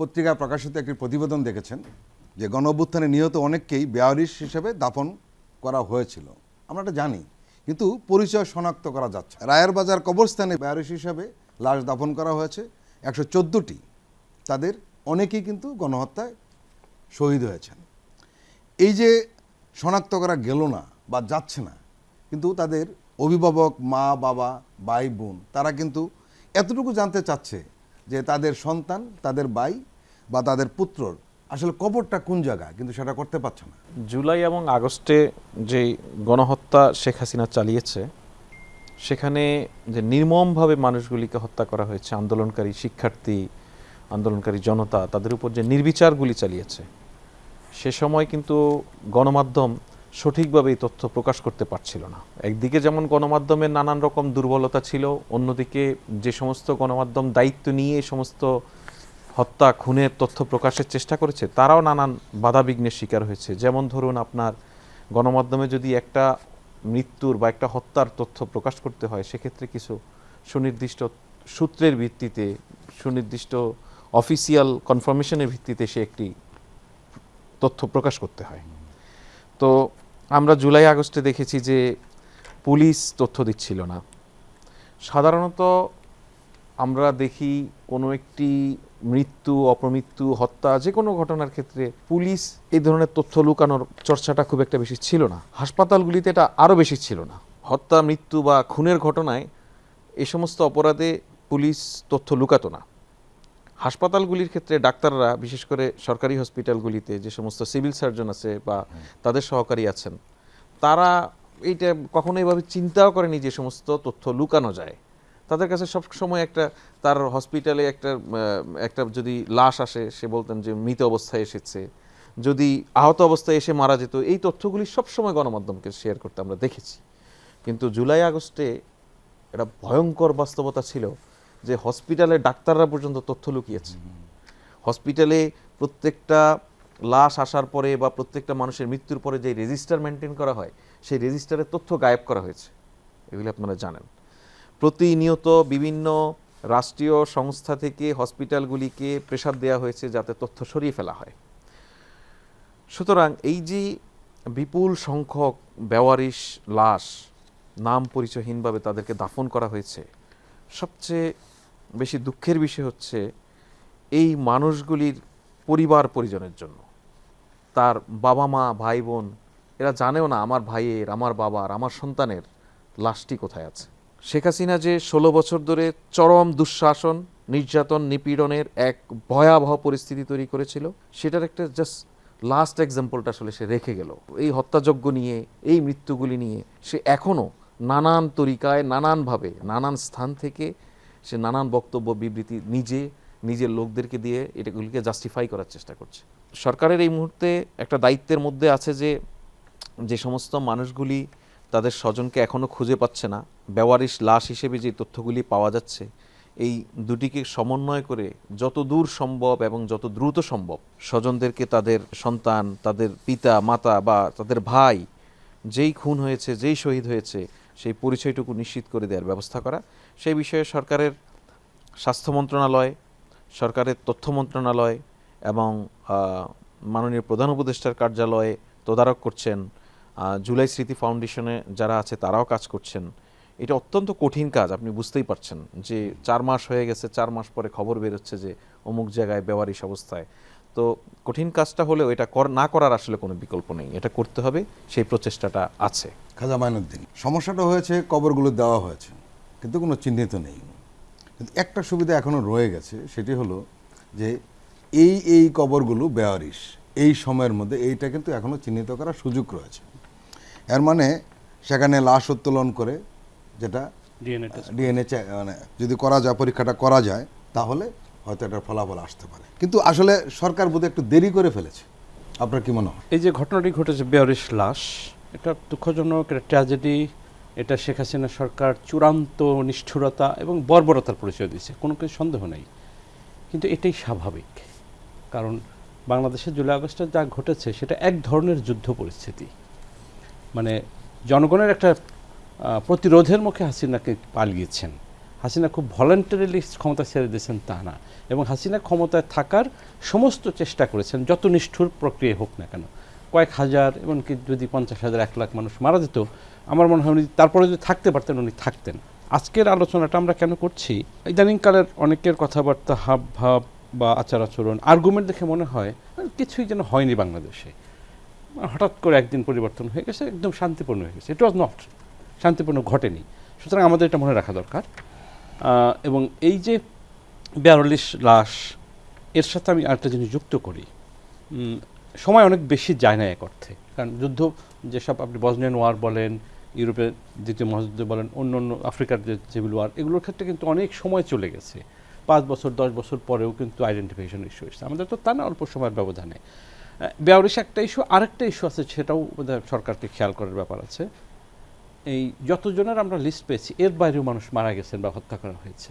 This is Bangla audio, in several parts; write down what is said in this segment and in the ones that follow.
পত্রিকায় প্রকাশিত একটি প্রতিবেদন দেখেছেন যে গণ অভ্যুত্থানে নিহত অনেককেই বেয়ারিশ হিসেবে দাফন করা হয়েছিল। আমরা এটা জানি। কিন্তু পরিচয় শনাক্ত করা যাচ্ছে রায়ের বাজার কবরস্থানে বেয়ারিশ হিসাবে লাশ দাফন করা হয়েছে। একশো চোদ্দোটি তাদের অনেকেই কিন্তু গণহত্যায় শহীদ হয়েছেন। এই যে শনাক্ত করা গেল না বা যাচ্ছে না, কিন্তু তাদের অভিভাবক মা, বাবা, ভাই, বোন, তারা কিন্তু এতটুকু জানতে চাচ্ছে যে তাদের সন্তান, তাদের ভাই বা তাদের পুত্রর, আসলে কবরটা কোন জায়গায়? কিন্তু সেটা করতে পারছে না। জুলাই এবং আগস্টে যে গণহত্যা শেখ হাসিনা চালিয়েছে, সেখানে যে নির্মমভাবে মানুষগুলিকে হত্যা করা হয়েছে, আন্দোলনকারী শিক্ষার্থী, আন্দোলনকারী জনতা, তাদের উপর যে নির্বিচারগুলি চালিয়েছে, সে সময় কিন্তু গণমাধ্যম সঠিকভাবে এই তথ্য প্রকাশ করতে পারছিল না। একদিকে যেমন গণমাধ্যমের নানান রকম দুর্বলতা ছিল, অন্যদিকে যে সমস্ত গণমাধ্যম দায়িত্ব নিয়ে সমস্ত হত্যা খুনের তথ্য প্রকাশের চেষ্টা করেছে, তারাও নানান বাধাবিঘ্নের শিকার হয়েছে। যেমন ধরুন আপনার গণমাধ্যমে যদি একটা মৃত্যুর বা একটা হত্যার তথ্য প্রকাশ করতে হয়, সেক্ষেত্রে কিছু সুনির্দিষ্ট সূত্রের ভিত্তিতে, সুনির্দিষ্ট অফিসিয়াল কনফার্মেশনের ভিত্তিতে সে একটি তথ্য প্রকাশ করতে হয়। তো আমরা জুলাই আগস্টে দেখেছি যে পুলিশ তথ্য দিচ্ছিল না। সাধারণত আমরা দেখি কোনো একটি মৃত্যু, অপমৃত্যু, হত্যা, যে কোনো ঘটনার ক্ষেত্রে পুলিশ এই ধরনের তথ্য লুকানোর চর্চাটা খুব একটা বেশি ছিল না। হাসপাতালগুলিতে এটা আরও বেশি ছিল না। হত্যা, মৃত্যু বা খুনের ঘটনায় এ সমস্ত অপরাধে পুলিশ তথ্য লুকাতো না। হাসপাতালগুলির ক্ষেত্রে ডাক্তাররা, বিশেষ করে সরকারি হসপিটালগুলিতে যে সমস্ত সিভিল সার্জন আছে বা তাদের সহকারী আছেন, তারা এইটা কখনো এভাবে চিন্তাও করেনি যে সমস্ত তথ্য লুকানো যায়। তাদের কাছে সব সময় একটা, তার হসপিটালে একটা একটা যদি লাশ আসে, সে বলতেন যে মৃত অবস্থায় এসেছে। যদি আহত অবস্থায় এসে মারা যেত, এই তথ্যগুলি সবসময় গণমাধ্যমকে শেয়ার করতে আমরা দেখেছি। কিন্তু জুলাই আগস্টে এটা ভয়ঙ্কর বাস্তবতা ছিল যে হসপিটালে ডাক্তাররা পর্যন্ত তথ্য লুকিয়েছে। হসপিটালে প্রত্যেকটা লাশ আসার পরে বা প্রত্যেকটা মানুষের মৃত্যুর পরে যে রেজিস্টার মেনটেন করা হয়, সেই রেজিস্টারের তথ্য গায়েব করা হয়েছে। এগুলি আপনারা জানেন। প্রতিনিয়ত বিভিন্ন রাষ্ট্রীয় সংস্থা থেকে হসপিটালগুলিকে প্রেশার দেওয়া হয়েছে যাতে তথ্য সরিয়ে ফেলা হয়। সুতরাং এই যে বিপুল সংখ্যক বেওয়ারিশ, লাশ নাম পরিচয়হীনভাবে তাদেরকে দাফন করা হয়েছে, সবচেয়ে বেশি দুঃখের বিষয় হচ্ছে এই মানুষগুলির পরিবার পরিজনের জন্য। তার বাবা মা, ভাই বোন, এরা জানেও না আমার ভাইয়ের, আমার বাবার, আমার সন্তানের লাশটি কোথায় আছে। শেখ হাসিনা যে ষোলো বছর ধরে চরম দুঃশাসন, নির্যাতন, নিপীড়নের এক ভয়াবহ পরিস্থিতি তৈরি করেছিল, সেটার একটা জাস্ট লাস্ট এক্সাম্পলটা আসলে সে রেখে গেল। এই হত্যাযজ্ঞ নিয়ে, এই মৃত্যুগুলি নিয়ে সে এখনও নানান তরিকায়, নানানভাবে, নানান স্থান থেকে সে নানান বক্তব্য, বিবৃতি নিজে, নিজের লোকদেরকে দিয়ে এটাগুলিকে জাস্টিফাই করার চেষ্টা করছে। সরকারের এই মুহূর্তে একটা দায়িত্বের মধ্যে আছে যে যে সমস্ত মানুষগুলি তাদের স্বজনকে এখনও খুঁজে পাচ্ছে না। বেওয়ারিশ লাশ হিসেবে যে তথ্যগুলি পাওয়া যাচ্ছে, এই দুটিকে সমন্বয় করে যত দূর সম্ভব এবং যত দ্রুত সম্ভব স্বজনদেরকে তাদের সন্তান, তাদের পিতা, মাতা বা তাদের ভাই, যেই খুন হয়েছে, যেই শহীদ হয়েছে, সেই পরিচয়টুকু নিশ্চিত করে দেওয়ার ব্যবস্থা করা। সেই বিষয়ে সরকারের স্বাস্থ্য মন্ত্রণালয়, সরকারের তথ্য মন্ত্রণালয় এবং মাননীয় প্রধান উপদেষ্টার কার্যালয়ে তদারক করছেন জুলাই স্মৃতি ফাউন্ডেশনে যারা আছে, তারাও কাজ করছেন। এটা অত্যন্ত কঠিন কাজ, আপনি বুঝতেই পারছেন যে চার মাস হয়ে গেছে, চার মাস পরে খবর বেরোচ্ছে যে অমুক জায়গায় বেওয়ারিশ অবস্থায়। তো কঠিন কাজটা হলেও এটা না করার আসলে কোনো বিকল্প নেই, এটা করতে হবে, সেই প্রচেষ্টাটা আছে। খাজা মাইনুদ্দিন, সমস্যাটা হয়েছে, কবরগুলো দেওয়া হয়েছে, কিন্তু কোনো চিহ্নিত নেই। কিন্তু একটা সুবিধা এখনও রয়ে গেছে, সেটি হলো যে এই এই কবরগুলো বেয়ারিশ এই সময়ের মধ্যে এইটা কিন্তু এখনও চিহ্নিত করার সুযোগ রয়েছে। এর মানে সেখানে লাশ উত্তোলন করে যেটা ডিএনএ মানে যদি করা যায় পরীক্ষাটা করা যায় তাহলে হয়তো এটার ফলাফল আসতে পারে। কিন্তু আসলে সরকার বোধহয় একটু দেরি করে ফেলেছে। আপনার কি মনে হয়? এই যে ঘটনাটি ঘটেছে বেয়ারিশ লাশ এটা দুঃখজনক এটা ট্র্যাজেডি এটা শেখ হাসিনা সরকার চূড়ান্ত নিষ্ঠুরতা এবং বর্বরতার পরিচয় দিয়েছে। কোনো কিছু সন্দেহ নেই। কিন্তু এটাই স্বাভাবিক। কারণ বাংলাদেশে জুলাই আগস্টে যা ঘটেছে সেটা এক ধরনের যুদ্ধ পরিস্থিতি। মানে জনগণের একটা প্রতিরোধের মুখে হাসিনাকে পালিয়েছেন। হাসিনা খুব ভলেন্টারিলি ক্ষমতা ছেড়ে দিয়েছেন তা না। এবং হাসিনা ক্ষমতায় থাকার সমস্ত চেষ্টা করেছেন, যত নিষ্ঠুর প্রক্রিয়া হোক না কেন। কয়েক হাজার, এমনকি যদি পঞ্চাশ হাজার, এক লাখ মানুষ মারা যেত, আমার মনে হয় উনি তারপরে যদি থাকতে পারতেন, উনি থাকতেন। আজকের আলোচনাটা আমরা কেন করছি? ইদানিংকালের অনেকের কথাবার্তা হাব ভাব বা আচার আচরণ আর্গুমেন্ট দেখে মনে হয় কিছুই যেন হয়নি বাংলাদেশে। হঠাৎ করে একদিন পরিবর্তন হয়ে গেছে, একদম শান্তিপূর্ণ হয়ে গেছে। ইট ওয়াজ নট শান্তিপূর্ণ ঘটেনি। সুতরাং আমাদের এটা মনে রাখা দরকার। এবং এই যে বিয়াল্লিশ লাশ, এর সাথে আমি আরেকটা জিনিস যুক্ত করি। সময় অনেক বেশি যায় না এক অর্থে। কারণ যুদ্ধ, যেসব আপনি বজনিয়ান ওয়ার বলেন, ইউরোপের দ্বিতীয় মহাযুদ্ধ বলেন, অন্য অন্য আফ্রিকার যে সিভিল ওয়ার, এগুলোর ক্ষেত্রে কিন্তু অনেক সময় চলে গেছে। পাঁচ বছর, দশ বছর পরেও কিন্তু আইডেন্টিফিকেশন ইস্যু এসেছে। আমাদের তো তা না, অল্প সময়ের ব্যবধানে। বেয়ারিশ একটা ইস্যু আরেকটা ইস্যু আছে সেটাও সরকারকে খেয়াল করার ব্যাপার আছে। এই যতজনের আমরা লিস্ট পেয়েছি, এর বাইরেও মানুষ মারা গেছেন বা হত্যা করা হয়েছে।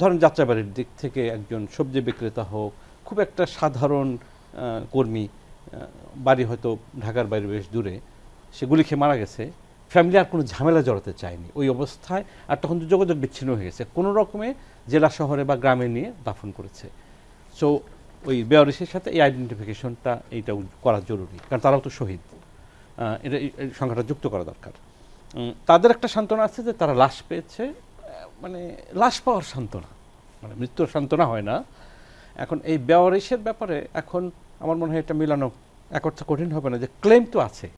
ধরেন যাত্রাবাড়ির দিক থেকে একজন সবজি বিক্রেতা হোক, খুব একটা সাধারণ কর্মী বাড়ি হয়তো ঢাকার বাইরে বেশ দূরে, সে গুলি খেয়ে মারা গেছে। ফ্যামিলি আর কোনো ঝামেলা জড়াতে চায়নি। ওই অবস্থায় আর তখন তো যোগাযোগ বিচ্ছিন্ন হয়ে গেছে। কোনো রকমে জেলা শহরে বা গ্রামে নিয়ে দাফন করেছে। সো ওই বেয়ারিসের সাথে এই আইডেন্টিফিকেশনটা এইটা করা জরুরি। কারণ তারাও তো শহীদ। এটা সংখ্যাটা যুক্ত করা দরকার। তাদের একটা সান্ত্বনা আছে যে তারা লাশ পেয়েছে মানে লাশ পাওয়ার সান্ত্বনা। মানে মৃত্যুর সান্ত্বনা হয় না। এখন এই বেওয়ারিশের ব্যাপারে এখন আমার মনে হয় এটা মিলানো এক অর্থে কঠিন হবে না যে ক্লেম তো আছে।